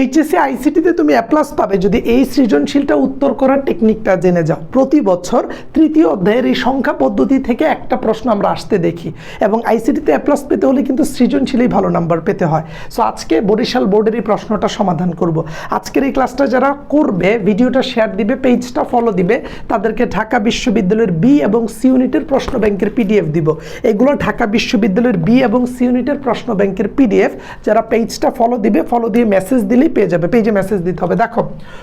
HSC আইসিটিতে তুমি applause পাবে। যদি এই সৃজনশীলটা উত্তর করার টেকনিকটা জেনে যাও। প্রতি বছর তৃতীয় অধ্যায়ের এই সংখ্যা পদ্ধতি থেকে একটা প্রশ্ন আমরা আসতে দেখি। এবং আইসিটিতে অ্যাপ্লাস পেতে হলে কিন্তু সৃজনশীলেই ভালো নাম্বার পেতে হয়। সো আজকে বরিশাল বোর্ডের এই প্রশ্নটা সমাধান করব। আজকের এই ক্লাসটা যারা করবে ভিডিওটা শেয়ার দিবে পেজটা ফলো দিবে, তাদেরকে ঢাকা বিশ্ববিদ্যালয়ের বি এবং সি ইউনিটের প্রশ্ন ব্যাংকের পিডিএফ দিব। এগুলো ঢাকা বিশ্ববিদ্যালয়ের বি এবং সি ইউনিটের প্রশ্ন ব্যাংকের পিডিএফ যারা পেজটা ফলো দিবে ফলো দিয়ে মেসেজ দিলেই পেয়ে যাবে পেজে মেসেজ দিতে হবে। দেখো,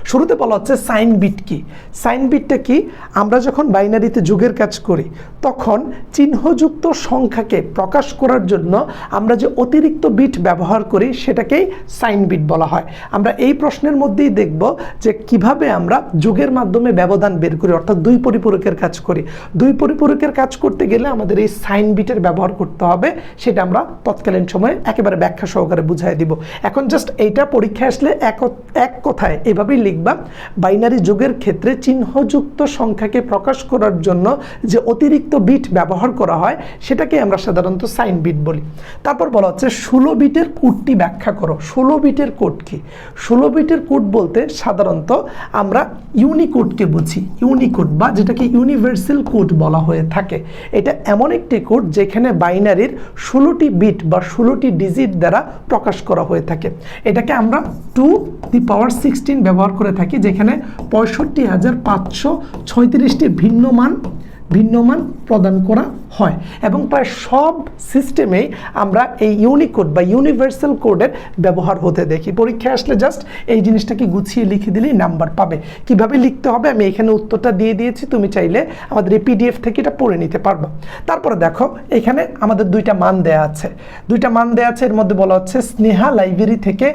শুরুতে বলা হচ্ছে সাইন বিট কি সাইন বিটটা কি? আমরা যখন বাইনারিতে যুগের কাজ করি, তখন চিহ্নযুক্ত সংখ্যাকে প্রকাশ করার জন্য আমরা যে অতিরিক্ত বিট ব্যবহার করি, সেটাকেই সাইন বিট বলা হয়। আমরা এই প্রশ্নের মধ্যেই দেখব যে কীভাবে আমরা যুগের মাধ্যমে ব্যবধান বের করি, অর্থাৎ দুই পরিপূরকের কাজ করি। দুই পরিপূরকের কাজ করতে গেলে আমাদের এই সাইন বিটের ব্যবহার করতে হবে, সেটা আমরা তৎকালীন সময়ে একেবারে ব্যাখ্যা সহকারে বুঝাই দিব। এখন জাস্ট এইটা পরীক্ষায় আসলে এক এক কথায় এভাবেই লিখবা, বাইনারি যুগের ক্ষেত্রে চিহ্নযুক্ত সংখ্যাকে প্রকাশ করার জন্য যে অতিরিক্ত বিট ব্যবহার করা হয়, সেটাকে আমরা সাধারণত সাইন বিট বলি। তারপর বলা হচ্ছে ষোলো বিটের কোডটি ব্যাখ্যা করো। ষোলো বিটের কোড কি? ষোলো বিটের কোড বলতে সাধারণত আমরা ইউনিকোডকে বুঝি। ইউনিকোড বা যেটাকে ইউনিভার্সাল কোড বলা হয়ে থাকে। এটা এমন একটি কোড যেখানে বাইনারির ষোলোটি বিট বা ষোলোটি ডিজিট দ্বারা প্রকাশ করা হয়ে থাকে। এটাকে আমরা টু দি পাওয়ার সিক্সটিন ব্যবহার করে থাকি, যেখানে পঁয়ষট্টি হাজার পাঁচশো ছয়ত্রিশটি ভিন্ন মান ভিন্ন প্রদান করা হয়। এবং প্রায় সব সিস্টেমেই আমরা এই ইউনিকোড বা ইউনিভার্সাল কোডের ব্যবহার হতে দেখি। পরীক্ষায় আসলে জাস্ট এই জিনিসটাকে গুছিয়ে লিখে দিলেই নাম্বার পাবে। কীভাবে লিখতে হবে? আমি এখানে উত্তরটা দিয়ে দিয়েছি। তুমি চাইলে আমাদের এই পিডিএফ থেকে এটা পড়ে নিতে পারব। তারপরে দেখো, এখানে আমাদের দুইটা মান দেয়া আছে। দুইটা মান দেয়া আছে, এর মধ্যে বলা হচ্ছে স্নেহা লাইব্রেরি থেকে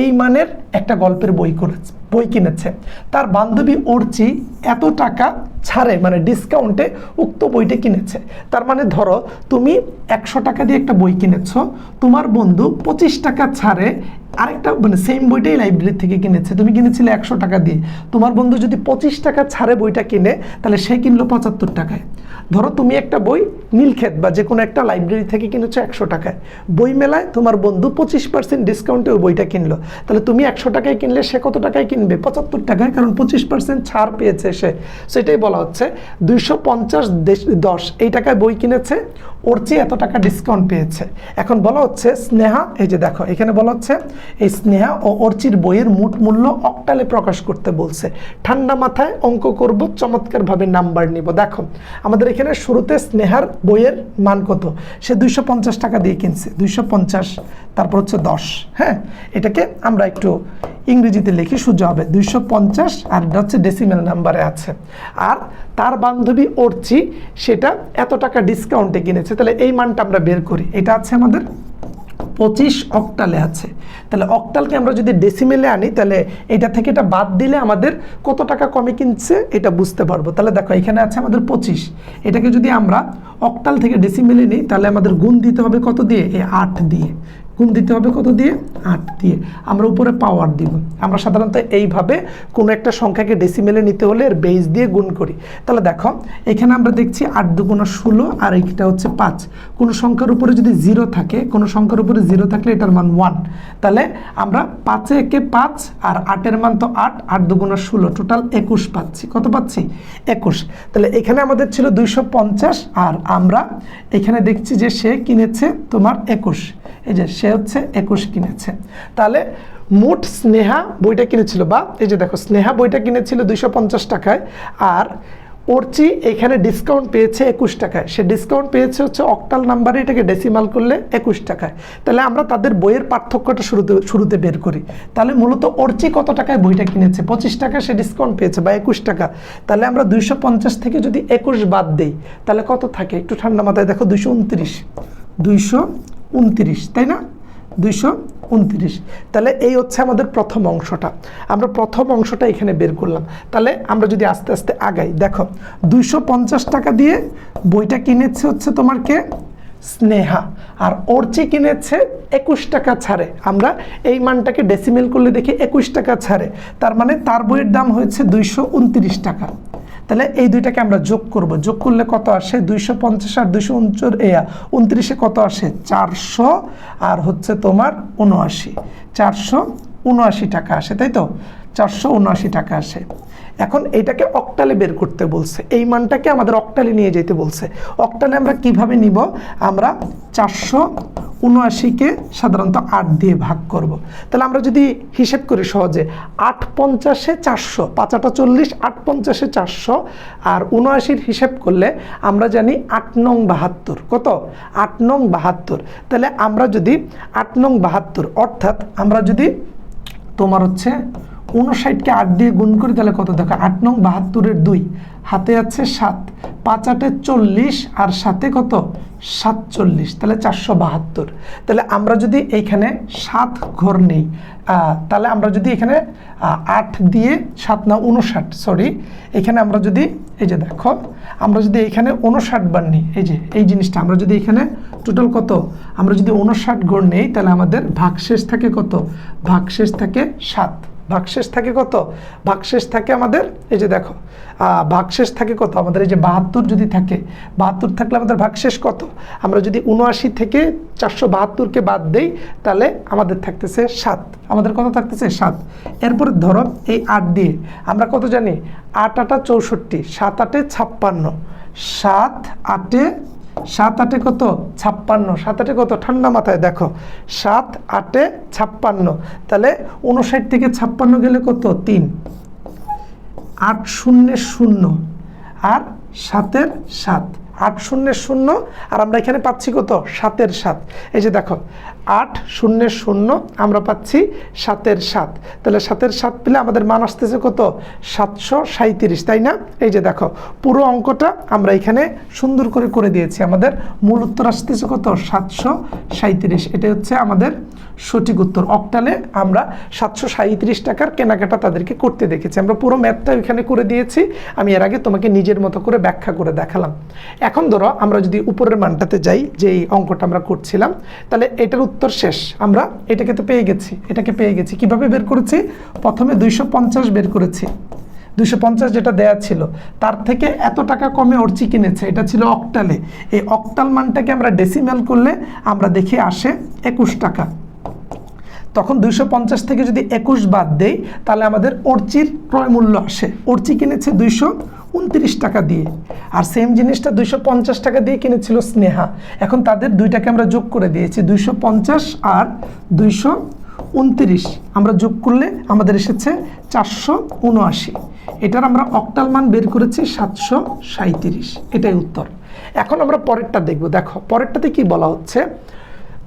এই মানের একটা গল্পের বই করেছে, বই কিনেছে। তার বান্ধবী অর্চি এত টাকা ছাড়ে মানে ডিসকাউন্টে উক্ত বইটা কিনেছে। তার মানে ধরো তুমি একশো টাকা দিয়ে একটা বই কিনেছ, তোমার বন্ধু পঁচিশ টাকা ছাড়ে আরেকটা মানে সেম বইটাই লাইব্রেরি থেকে কিনেছে, তুমি কিনেছিলে একশো টাকা দিয়ে। তোমার বন্ধু যদি পঁচিশ টাকা ছাড়ে বইটা কিনে, তাহলে সে কিনলো পঁচাত্তর টাকায়। ধরো তুমি একটা বই নীলক্ষেত বা যে কোনো একটা লাইব্রেরি থেকে কিনেছো একশো টাকায়। বই মেলায় তোমার বন্ধু পঁচিশ পার্সেন্ট ডিসকাউন্টে ওই বইটা কিনলো। তাহলে তুমি একশো টাকায় কিনলে সে কত টাকায় কিনবে? পঁচাত্তর টাকায়, কারণ পঁচিশ পার্সেন্ট ছাড় পেয়েছে সে। সেটাই বলা হচ্ছে, দুইশো পঞ্চাশ দশ, এই টাকায় বই কিনেছে, ওর চেয়ে এত টাকা ডিসকাউন্ট পেয়েছে। এখন বলা হচ্ছে, স্নেহা, এই যে দেখো, এখানে বলা হচ্ছে, এই স্নেহা ও অর্চির বইয়ের মোট মূল্য অকটালে প্রকাশ করতে বলছে। ঠান্ডা মাথায় অঙ্ক করব, চমৎকারভাবে নাম্বার নিব। দেখো, আমাদের এখানে শুরুতে স্নেহার বইয়ের মান কত? সে দুইশো পঞ্চাশ টাকা দিয়ে কিনছে, দুইশো পঞ্চাশ, তারপর হচ্ছে দশ হ্যাঁ? এটাকে আমরা একটু ইংরেজিতে লিখি সোজা হবে। দুইশো পঞ্চাশ আর এটা হচ্ছে ডেসিমেল নাম্বারে আছে। আর তার বান্ধবী অর্চি, সেটা এত টাকা ডিসকাউন্টে কিনেছে। তাহলে এই মানটা আমরা বের করি। এটা আছে আমাদের পঁচিশ অক্টালে আছে। তাহলে অক্টালকে আমরা যদি ডেসিমেলে আনি, তাহলে এটা থেকে এটা বাদ দিলে আমাদের কত টাকা কমে কিনছে, এটা বুঝতে পারব। তাহলে দেখো, এখানে আছে আমাদের পঁচিশ। এটাকে যদি আমরা অক্টাল থেকে ডেসিমেলে নিই, তাহলে আমাদের গুণ দিতে হবে কত দিয়ে? এই আট দিয়ে। গুণ দিতে হবে কত দিয়ে? আট দিয়ে। আমরা উপরে পাওয়ার দিব। আমরা সাধারণত এইভাবে কোনো একটা সংখ্যাকে ডেসিমেলে নিতে হলে এর বেস দিয়ে গুণ করি। তাহলে দেখো, এখানে আমরা দেখছি আট দুগুণ ষোলো আর এইটা হচ্ছে পাঁচ। কোনো সংখ্যার উপরে যদি জিরো থাকে, কোনো সংখ্যার উপরে জিরো থাকলে এটার মান ওয়ান তাহলে আমরা পাঁচে একে পাঁচ আর আটের মান তো আট আট দুগুণ ষোলো। টোটাল একুশ পাচ্ছি। কত পাচ্ছি? একুশ। তাহলে এখানে আমাদের ছিল দুইশো পঞ্চাশ আর আমরা এখানে দেখছি যে সে কিনেছে তোমার একুশ। এই যে সে হচ্ছে একুশ কিনেছে। তাহলে মোট স্নেহা বইটা কিনেছিল বা এই যে দেখো, স্নেহা বইটা কিনেছিল দুইশো পঞ্চাশ টাকায় আর অর্চি এখানে ডিসকাউন্ট পেয়েছে একুশ টাকায়। সে ডিসকাউন্ট পেয়েছে হচ্ছে অক্টাল নাম্বারে এটাকে ডেসিমাল করলে একুশ টাকায়। তাহলে আমরা তাদের বইয়ের পার্থক্যটা শুরুতে শুরুতে বের করি। তাহলে মূলত অর্চি কত টাকায় বইটা কিনেছে? পঁচিশ টাকা সে ডিসকাউন্ট পেয়েছে বা একুশ টাকা। তাহলে আমরা দুইশো পঞ্চাশ থেকে যদি একুশ বাদ দিই, তাহলে কত থাকে? একটু ঠান্ডা মাথায় দেখো, দুইশো উনত্রিশ। দুইশো উনত্রিশ, তাই না? দুইশো উনত্রিশ। তাহলে এই হচ্ছে আমাদের প্রথম অংশটা। আমরা প্রথম অংশটা এখানে বের করলাম। তাহলে আমরা যদি আস্তে আস্তে আগাই, দেখো, দুইশো পঞ্চাশ টাকা দিয়ে বইটা কিনেছে হচ্ছে তোমার কে? স্নেহা। আর অর্চি কিনেছে একুশ টাকা ছাড়ে। আমরা এই মানটাকে ডেসিমেল করলে দেখি একুশ টাকা ছাড়ে। তার মানে তার বইয়ের দাম হয়েছে দুইশো উনত্রিশ টাকা। তাহলে এই দুইটাকে আমরা যোগ করব। যোগ করলে কত আসে? দুইশো পঞ্চাশ আর দুইশো উনচর উনত্রিশে কত আসে? চারশো আর হচ্ছে তোমার উনআশি চারশো উনআশি টাকা আসে, তাই তো? চারশো উনআশি টাকা আসে। এখন এইটাকে অক্টালে বের করতে বলছে। এই মানটাকে আমাদের অক্টালে নিয়ে যেতে বলছে। অক্টালে আমরা কীভাবে নিব? আমরা চারশো উনআশিকে সাধারণত আট দিয়ে ভাগ করব। তাহলে আমরা যদি হিসেব করি সহজে, আট পঞ্চাশে চারশো পাঁচাটা চল্লিশ, আট পঞ্চাশে চারশো, আর উনআশির হিসেব করলে আমরা জানি আট নং বাহাত্তর। কত? আট নং বাহাত্তর। তাহলে আমরা যদি আট নং বাহাত্তর, অর্থাৎ আমরা যদি তোমার হচ্ছে উনষাটকে আট দিয়ে গুণ করি, তাহলে কত দেখো? আট নং বাহাত্তরের দুই। হাতে আছে সাত। পাঁচ আটে চল্লিশ আর সাথে কত? সাতচল্লিশ। তাহলে চারশো বাহাত্তর। তাহলে আমরা যদি এইখানে সাত ঘর নেই তাহলে আমরা যদি এখানে আট দিয়ে সাত না উনষাট সরি এখানে আমরা যদি, এই যে দেখো, আমরা যদি এখানে উনষাট বার নিই, এই যে, এই জিনিসটা, আমরা যদি এখানে টোটাল কত? আমরা যদি উনষাট ঘর নেই, তাহলে আমাদের ভাগশেষ থাকে কত? ভাগশেষ থাকে সাত। ভাগশেষ থাকে কত? ভাগশেষ থাকে আমাদের, এই যে দেখো ভাগশেষ থাকে কত? আমাদের এই যে বাহাত্তর যদি থাকে, বাহাত্তর থাকলে আমাদের ভাগশেষ কত? আমরা যদি উনআশি থেকে চারশো বাহাত্তরকে বাদ দেই, তাহলে আমাদের থাকতেছে সাত। আমাদের কত থাকতেছে? সাত। এরপরে ধরো এই আট দিয়ে, আমরা কত জানি? আট আটা চৌষট্টি, সাত আটে ছাপ্পান্ন, সাত আটে সাত আটে কত? ছাপ্পান্ন। সাত আটে কত? ঠান্ডা মাথায় দেখো। সাত আটে ছাপ্পান্ন। তাহলে উনষাট থেকে ছাপ্পান্ন গেলে কত? তিন। আট শূন্য শূন্য। আর সাতের সাত। আট শূন্য শূন্য, আর আমরা এখানে পাচ্ছি কত? সাতের সাত। এই যে দেখো, আট শূন্য শূন্য, আমরা পাচ্ছি সাতের সাত। তাহলে সাতের সাত পেলে আমাদের মান আসতেছে কত? সাতশো সাঁত্রিশ তাই না? এই যে দেখো, পুরো অঙ্কটা আমরা এখানে সুন্দর করে করে দিয়েছি। আমাদের মূল উত্তর আসতেছে কত? সাতশো সাঁত্রিশ এটা হচ্ছে আমাদের সঠিক উত্তর। অক্টালে আমরা সাতশো সাঁত্রিশ টাকার কেনাকাটা তাদেরকে করতে দেখেছি। আমরা পুরো ম্যাথটা এখানে করে দিয়েছি। আমি এর আগে তোমাকে নিজের মতো করে ব্যাখ্যা করে দেখালাম। এখন ধরো আমরা যদি উপরের মানটাতে যাই যে এই অঙ্কটা আমরা করছিলাম, তাহলে এটার উত্তর শেষ। আমরা এটাকে তো পেয়ে গেছি। এটাকে পেয়ে গেছি। কীভাবে বের করেছি? প্রথমে দুইশো পঞ্চাশ বের করেছি। দুশো যেটা দেয়া ছিল, তার থেকে এত টাকা কমে অর্চি কিনেছে। এটা ছিল অক্টালে। এই অক্টাল মানটাকে আমরা ডেসিমেল করলে আমরা দেখি আসে একুশ টাকা। তখন দুইশো পঞ্চাশ থেকে যদি একুশ বাদ দেই, তাহলে আমাদের অর্চির ক্রয় মূল্য আসে। অর্চি কিনেছে দুইশো উনত্রিশ টাকা দিয়ে। আর সেম জিনিসটা দুইশো পঞ্চাশ টাকা দিয়ে কিনেছিল স্নেহা। এখন তাদের দুইটাকে আমরা যোগ করে দিয়েছি, দুইশো পঞ্চাশ আর দুইশো উনত্রিশ। আমরা যোগ করলে আমাদের এসেছে চারশো উনআশি। এটার আমরা অক্টাল মান বের করেছি সাতশো সাঁত্রিশ এটাই উত্তর। এখন আমরা পরেরটা দেখব। দেখো, পরেরটাতে কি বলা হচ্ছে?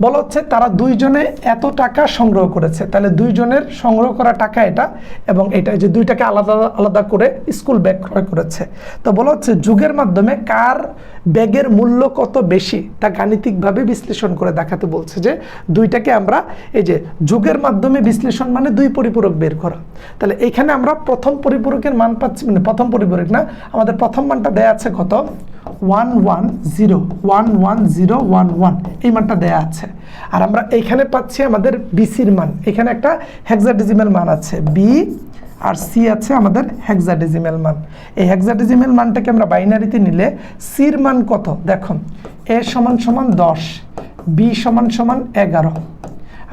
বলা হচ্ছে তারা দুইজনে এত টাকা সংগ্রহ করেছে। তাহলে দুইজনের সংগ্রহ করা টাকা এটা এবং এটা যে দুইটাকে আলাদা আলাদা করে স্কুল ব্যাগ ক্রয় করেছে। তো বলা হচ্ছে যুগের মাধ্যমে কার ব্যাগের মূল্য কত বেশি তা গাণিতিকভাবে বিশ্লেষণ করে দেখাতে বলছে যে দুইটাকে আমরা এই যে যুগের মাধ্যমে বিশ্লেষণ মানে দুই পরিপূরক বের করা। তাহলে এইখানে আমরা প্রথম পরিপূরকের মান পাচ্ছি মানে প্রথম পরিপূরক না, আমাদের প্রথম মানটা দেয়া আছে কত? One one zero one one zero one one এই মানটা দেয়া আছে। আর আমরা এইখানে পাচ্ছি আমাদের বিসির মান। এখানে একটা হেক্সাডেসিমাল মান আছে। বি আর সি আছে আমাদের হেক্সাডেসিমাল মান। এই হেক্সাডেসিমাল মানটাকে আমরা বাইনারিতে নিলে সির মান কত? দেখো এ সমান সমান দশ বি সমান সমান এগারো,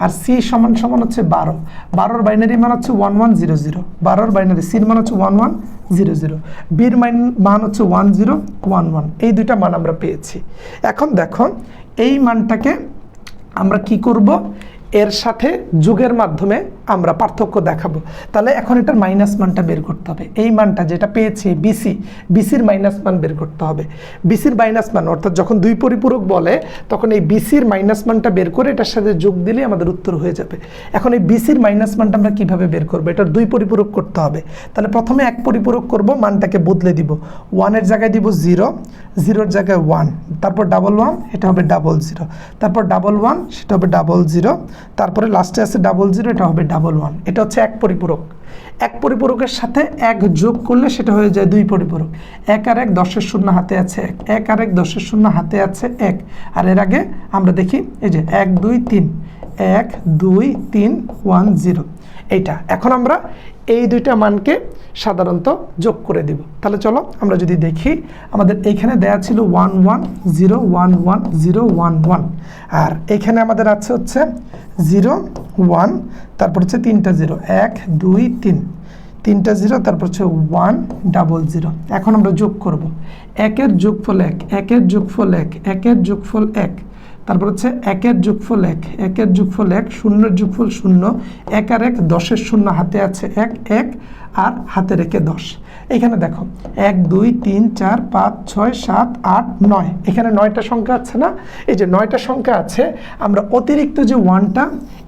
আর সি সমান সমান হচ্ছে বারো। বারোর বাইনারি মান হচ্ছে ওয়ান ওয়ান জিরো জিরো বারোর বাইনারি সির মান হচ্ছে ওয়ান ওয়ান জিরো জিরো। বির মাইন মান হচ্ছে ওয়ান জিরো, ওয়ান ওয়ান। এই দুইটা মান আমরা পেয়েছি। এখন দেখো, এই মানটাকে আমরা কি করব? এর সাথে যুগের মাধ্যমে আমরা পার্থক্য দেখাবো। তাহলে এখন এটার মাইনাস মানটা বের করতে হবে। এই মানটা যেটা পেয়েছি বিসি বিসির মাইনাস মান বের করতে হবে। বিসির মাইনাস মান, অর্থাৎ যখন দুই পরিপূরক বলে, তখন এই বিসির মাইনাস মানটা বের করে এটার সাথে যোগ দিলেই আমাদের উত্তর হয়ে যাবে। এখন এই বিসির মাইনাস মানটা আমরা কীভাবে বের করব? এটার দুই পরিপূরক করতে হবে। তাহলে প্রথমে এক পরিপূরক করব, মানটাকে বদলে দিব। ওয়ানের জায়গায় দিব জিরো জিরোর জায়গায় ওয়ান তারপর ডাবল ওয়ান এটা হবে ডাবল জিরো তারপর ডাবল ওয়ান সেটা হবে ডাবল জিরো তারপরে লাস্টে আছে ডাবল জিরো এটা হবে ডাবল ওয়ান এটা হচ্ছে এক পরিপূরক। এক পরিপূরকের সাথে এক যোগ করলে সেটা হয়ে যায় দুই পরিপূরক। এক আর এক দশের শূন্য হাতে আছে এক এক আর এক দশের শূন্য হাতে আছে এক, আর এর আগে আমরা দেখি এই যে এক, দুই, তিন, এক, দুই, তিন ওয়ান জিরো এইটা। এখন আমরা এই দুইটা মানকে সাধারণত যোগ করে দিব। তাহলে চলো আমরা যদি দেখি, আমাদের এইখানে দেয়া ছিল one one zero one one zero one one. আর এখানে আমাদের আছে হচ্ছে জিরো ওয়ান, তারপর হচ্ছে তিনটা জিরো, এক, দুই, তিন। তিনটা জিরো, তারপর হচ্ছে ওয়ান ডাবল জিরো। এখন আমরা যোগ করব। একের যোগফল এক, একের যোগফল এক, একের যোগফল এক। তারপর হচ্ছে একের যোগফল এক, একের যোগফল এক, শূন্যের যোগফল শূন্য, এক আর এক দশের শূন্য হাতে আছে এক এক আর হাতে রেখে দশ। এখানে দেখো, এক, দুই, তিন, চার, পাঁচ, ছয়, সাত, আট, নয়। এখানে নয়টা সংখ্যা আছে না? এই যে নয়টা সংখ্যা আছে, আমরা অতিরিক্ত যে ওয়ানটা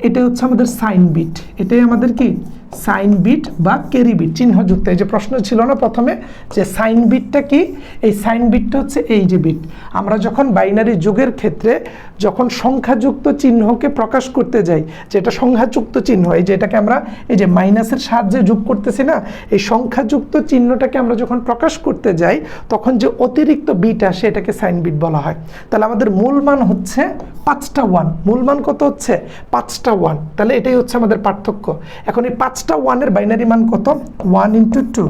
এটা হচ্ছে আমাদের সাইন বিট এটাই আমাদের কি? সাইন বিট বা ক্যারি বিট, চিহ্নযুক্ত। এই যে প্রশ্ন ছিল না প্রথমে যে সাইন বিটটা কি? এই সাইন বিটটা হচ্ছে এই যে বিট। আমরা যখন বাইনারি যুগের ক্ষেত্রে যখন সংখ্যাযুক্ত চিহ্নকে প্রকাশ করতে যাই যেটা সংখ্যাযুক্ত চিহ্ন, এই যে এটাকে আমরা এই যে মাইনাসের সাহায্যে যোগ করতেছি না, এই সংখ্যাযুক্ত চিহ্নটাকে আমরা যখন প্রকাশ করতে যাই, তখন যে অতিরিক্ত বিট আসে এটাকে সাইন বিট বলা হয়। তাহলে আমাদের মূল মান হচ্ছে পাঁচটা ওয়ান। মূল মান কত হচ্ছে? পাঁচটা ওয়ান। তাহলে এটাই হচ্ছে আমাদের পার্থক্য। এখন এই পাঁচটা ওয়ানের বাইনারি মান কত? One into two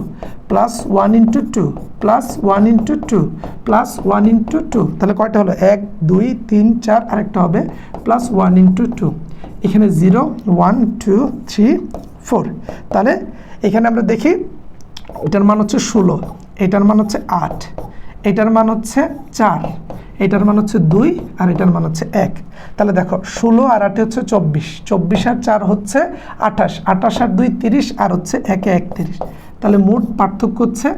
plus one into two plus one into two plus one into two তাহলে কয়টা হলো? এক, দুই, তিন, চার, আরেকটা হবে প্লাস ওয়ান ইন্টু টু এখানে zero one two three four তাহলে এখানে আমরা দেখি এটার মান হচ্ছে ষোলো, এটার মান হচ্ছে আট, এটার মান হচ্ছে চার। এটার মান হচ্ছে দুই আর এটার মান হচ্ছে এক। তাহলে দেখো, ষোলো আর আটে হচ্ছে চব্বিশ। চব্বিশ আর চার হচ্ছে আঠাশ। আঠাশ আর দুই তিরিশ আর হচ্ছে একে একত্রিশ। তাহলে মোট পার্থক্য হচ্ছে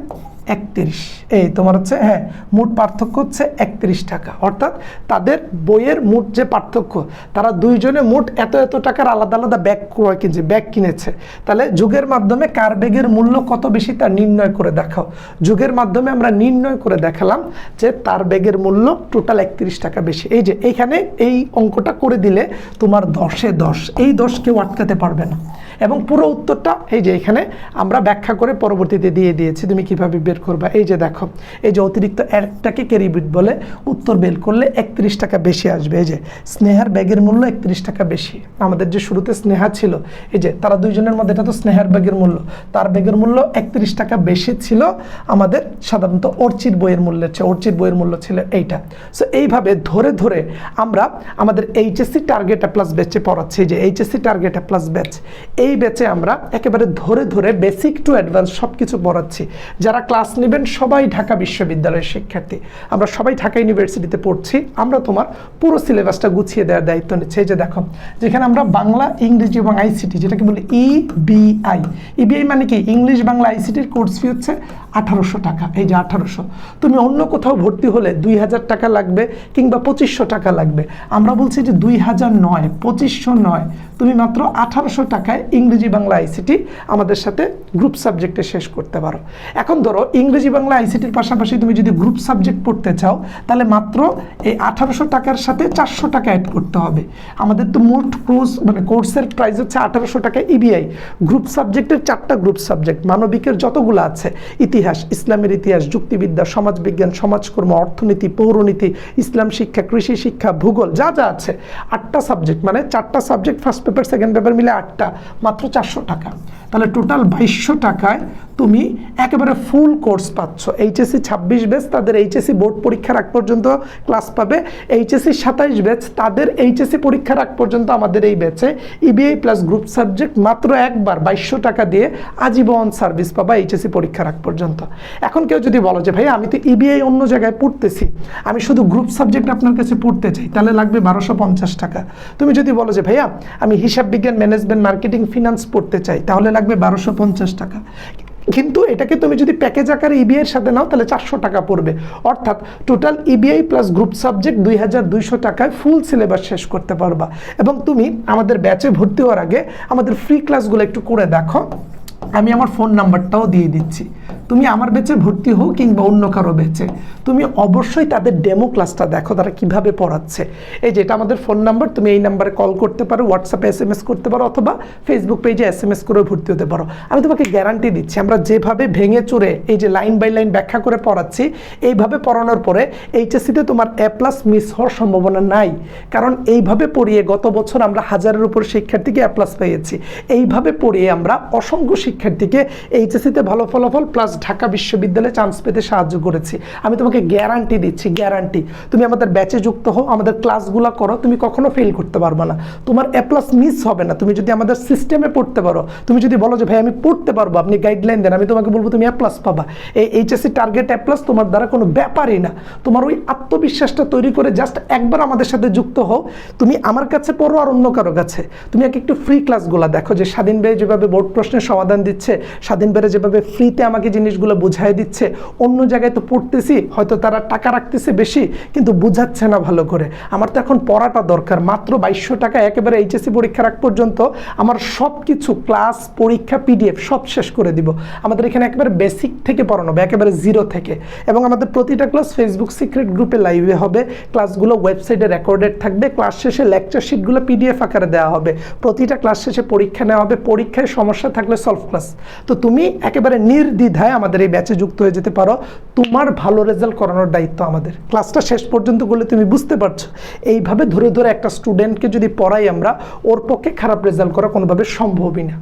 একত্রিশ। এই তোমার হচ্ছে হ্যাঁ মোট পার্থক্য হচ্ছে একত্রিশ টাকা। অর্থাৎ তাদের বইয়ের মোট যে পার্থক্য, তারা দুইজনে মোট এত এত টাকার আলাদা আলাদা ব্যাগ ক্রয় কিনছে, ব্যাগ কিনেছে। তাহলে যুগের মাধ্যমে কার ব্যাগের মূল্য কত বেশি তা নির্ণয় করে দেখাও। যুগের মাধ্যমে আমরা নির্ণয় করে দেখালাম যে তার ব্যাগের মূল্য টোটাল একত্রিশ টাকা বেশি। এই যে, এইখানে এই অঙ্কটা করে দিলে তোমার দশে দশ। এই দশ কেউ আটকাতে পারবে না। এবং পুরো উত্তরটা এই যে এখানে আমরা ব্যাখ্যা করে পরবর্তীতে দিয়ে দিয়েছি। তুমি কীভাবে বের করবা? এই যে দেখো, এই যে অতিরিক্ত একটাকে ক্যারি বিট বলে উত্তর বের করলে একত্রিশ টাকা বেশি আসবে। এই যে স্নেহার ব্যাগের মূল্য একত্রিশ টাকা বেশি। আমাদের যে শুরুতে স্নেহা ছিল, এই যে তারা দুইজনের মধ্যে এটা তো স্নেহার ব্যাগের মূল্য। তার ব্যাগের মূল্য একত্রিশ টাকা বেশি ছিল আমাদের সাধারণত অর্চির বইয়ের মূল্যের চেয়ে। অর্চির বইয়ের মূল্য ছিল এইটা। সো এইভাবে ধরে ধরে আমরা আমাদের এইচএসসি টার্গেট প্লাস ব্যাচে পড়াচ্ছি। যে এইচএসসি টার্গেট প্লাস ব্যাচ এই ব্যাচে আমরা একেবারে ধরে ধরে বেসিক টু অ্যাডভান্স সব কিছু পড়াচ্ছি। যারা ক্লাস নেবেন, সবাই ঢাকা বিশ্ববিদ্যালয়ের শিক্ষার্থী। আমরা সবাই ঢাকা ইউনিভার্সিটিতে পড়ছি। আমরা তোমার পুরো সিলেবাসটা গুছিয়ে দেওয়ার দায়িত্ব নিচ্ছি। এই যে দেখো, যেখানে আমরা বাংলা, ইংরেজি এবং আইসিটি যেটাকে বলি ইবিআই ইবিআই মানে কি? ইংলিশ বাংলা আইসিটির কোর্স ফি হচ্ছে আঠারোশো টাকা। এই যে আঠারোশো। তুমি অন্য কোথাও ভর্তি হলে দুই হাজার টাকা লাগবে কিংবা পঁচিশশো টাকা লাগবে। আমরা বলছি যে দুই হাজার নয়, পঁচিশশো নয়। তুমি মাত্র আঠারোশো টাকায় ইংরেজি বাংলা আইসিটি আমাদের সাথে গ্রুপ সাবজেক্টে শেষ করতে পারো। এখন ধরো, ইংরেজি বাংলা আইসিটির পাশাপাশি তুমি যদি গ্রুপ সাবজেক্ট পড়তে চাও, তাহলে মাত্র এই আঠারোশো টাকার সাথে চারশো টাকা অ্যাড করতে হবে। আমাদের তো মোট কোর্স মানে কোর্সের প্রাইস হচ্ছে আঠারোশো টাকা ইবিআই গ্রুপ সাবজেক্টের চারটা গ্রুপ সাবজেক্ট মানবিকের যতগুলো আছে, ইতিহাস, ইসলামের ইতিহাস, যুক্তিবিদ্যা, সমাজবিজ্ঞান, সমাজকর্ম, অর্থনীতি, পৌরনীতি, ইসলাম শিক্ষা, কৃষি শিক্ষা, ভূগোল, যা যা আছে, আটটা সাবজেক্ট মানে চারটা subject first paper second paper মিলে আটটা। মাত্র চারশো টাকা। তাহলে টোটাল বাইশশো টাকায় তুমি একেবারে ফুল কোর্স পাচ্ছ। এইচএসসি ছাব্বিশ ব্যাচ তাদের এইচএসসি বোর্ড পরীক্ষার আগ পর্যন্ত ক্লাস পাবে। এইচএসসি সাতাইশ ব্যাচ তাদের এইচএসসি পরীক্ষার আগ পর্যন্ত আমাদের এই ব্যাচে ইবিআই প্লাস গ্রুপ সাবজেক্ট মাত্র একবার বাইশশো টাকা দিয়ে আজীবন সার্ভিস পাবা এইচএসসি পরীক্ষার আগ পর্যন্ত। এখন কেউ যদি বলো যে, ভাই, আমি তো ইবিআই অন্য জায়গায় পড়তেছি। আমি শুধু গ্রুপ সাবজেক্ট আপনার কাছে পড়তে চাই, তাহলে লাগবে বারোশো পঞ্চাশ টাকা। তুমি যদি বলো যে, ভাইয়া, আমি হিসাব বিজ্ঞান ম্যানেজমেন্ট মার্কেটিং ফিনান্স পড়তে চাই, তাহলে লাগবে বারোশো পঞ্চাশ টাকা। কিন্তু এটাকে তুমি যদি প্যাকেজ আকারে ইবিআইয়ের সাথে নাও, তাহলে চারশো টাকা পড়বে। অর্থাৎ total EBI plus group subject দুই হাজার দুইশো টাকায় ফুল সিলেবাস শেষ করতে পারবা। এবং তুমি আমাদের ব্যাচে ভর্তি হওয়ার আগে আমাদের ফ্রি ক্লাসগুলো একটু করে দেখো। আমি আমার ফোন নাম্বারটাও দিয়ে দিচ্ছি। তুমি আমার বেচে ভর্তি হও কিংবা অন্য কারও বেচে তুমি অবশ্যই তাদের ডেমো ক্লাসটা দেখো, তারা কীভাবে পড়াচ্ছে। এই যে এটা আমাদের ফোন নাম্বার তুমি এই নাম্বারে কল করতে পারো হোয়াটসঅ্যাপে এস এম এস করতে পারো অথবা ফেসবুক পেজে এস এম এস করেও ভর্তি হতে পারো। আমি তোমাকে গ্যারান্টি দিচ্ছি, আমরা যেভাবে ভেঙে চুরে এই যে লাইন বাই লাইন ব্যাখ্যা করে পড়াচ্ছি, এইভাবে পড়ানোর পরে এইচএসসিতে তোমার এ প্লাস মিস হওয়ার সম্ভাবনা নাই। কারণ এইভাবে পড়িয়ে গত বছর আমরা হাজারের উপর শিক্ষার্থীকে এ প্লাস পেয়েছি। এইভাবে পড়িয়ে আমরা অসংখ্য শিক্ষার্থীকে এইচএসসিতে ভালো ফলাফল প্লাস ঢাকা বিশ্ববিদ্যালয়ে চান্স পেতে সাহায্য করেছি। আমি তোমাকে গ্যারান্টি দিচ্ছি গ্যারান্টি তুমি আমাদের ব্যাচে যুক্ত হও, আমাদের ক্লাসগুলো করো, তুমি কখনো ফেল করতে পারবে না। তোমার এ প্লাস মিস হবে না। তুমি যদি আমাদের সিস্টেমে পড়তে পারো, তুমি যদি বলো যে, ভাই, আমি পড়তে পারব, আপনি গাইডলাইন দেন, আমি তোমাকে বলব তুমি এ প্লাস পাবা। এই এইচএসসি টার্গেট এ প্লাস তোমার দ্বারা কোনো ব্যাপারই না। তোমার ওই আত্মবিশ্বাসটা তৈরি করে জাস্ট একবার আমাদের সাথে যুক্ত হও। তুমি আমার কাছে পড়ো আর অন্য কারও কাছে। তুমি এক একটু ফ্রি ক্লাসগুলো দেখো, যে স্বাধীন ভাই যেভাবে বোর্ড প্রশ্নের সমাধান দিচ্ছে স্বাধীন ভাইরা যেভাবে ফ্রিতে আমাকে জিনিসগুলো বুঝাই দিচ্ছে, অন্য জায়গায় তো পড়তেছি, হয়তো তারা টাকা রাখতেছে বেশি, কিন্তু বুঝাচ্ছে না ভালো করে। আমার তো এখন পড়াটা দরকার, মাত্র বাইশশো টাকা, একেবারে এইচএসসি পরীক্ষার আগ পর্যন্ত আমার সব কিছু ক্লাস পরীক্ষা পিডিএফ সব শেষ করে দিব। আমাদের এখানে একেবারে বেসিক থেকে পড়ানো হবে, একেবারে জিরো থেকে। এবং আমাদের প্রতিটা ক্লাস ফেসবুক সিক্রেট গ্রুপে লাইভে হবে। ক্লাসগুলো ওয়েবসাইটে রেকর্ডেড থাকবে ক্লাস শেষে লেকচার শিটগুলো পিডিএফ আকারে দেওয়া হবে। প্রতিটা ক্লাস শেষে পরীক্ষা নেওয়া হবে, পরীক্ষায় সমস্যা থাকলে সলভ ক্লাস তো তুমি একেবারে নির্দ্বিধায় আমাদের এই ব্যাচে যুক্ত হয়ে যেতে পারো। তোমার ভালো রেজাল্ট করানোর দায়িত্ব আমাদের। ক্লাসটা শেষ পর্যন্ত করলে তুমি বুঝতে পারছ। এইভাবে ধরে ধরে একটা স্টুডেন্টকে যদি পড়াই আমরা, ওর পক্ষে খারাপ রেজাল্ট করা কোনোভাবে সম্ভবই না।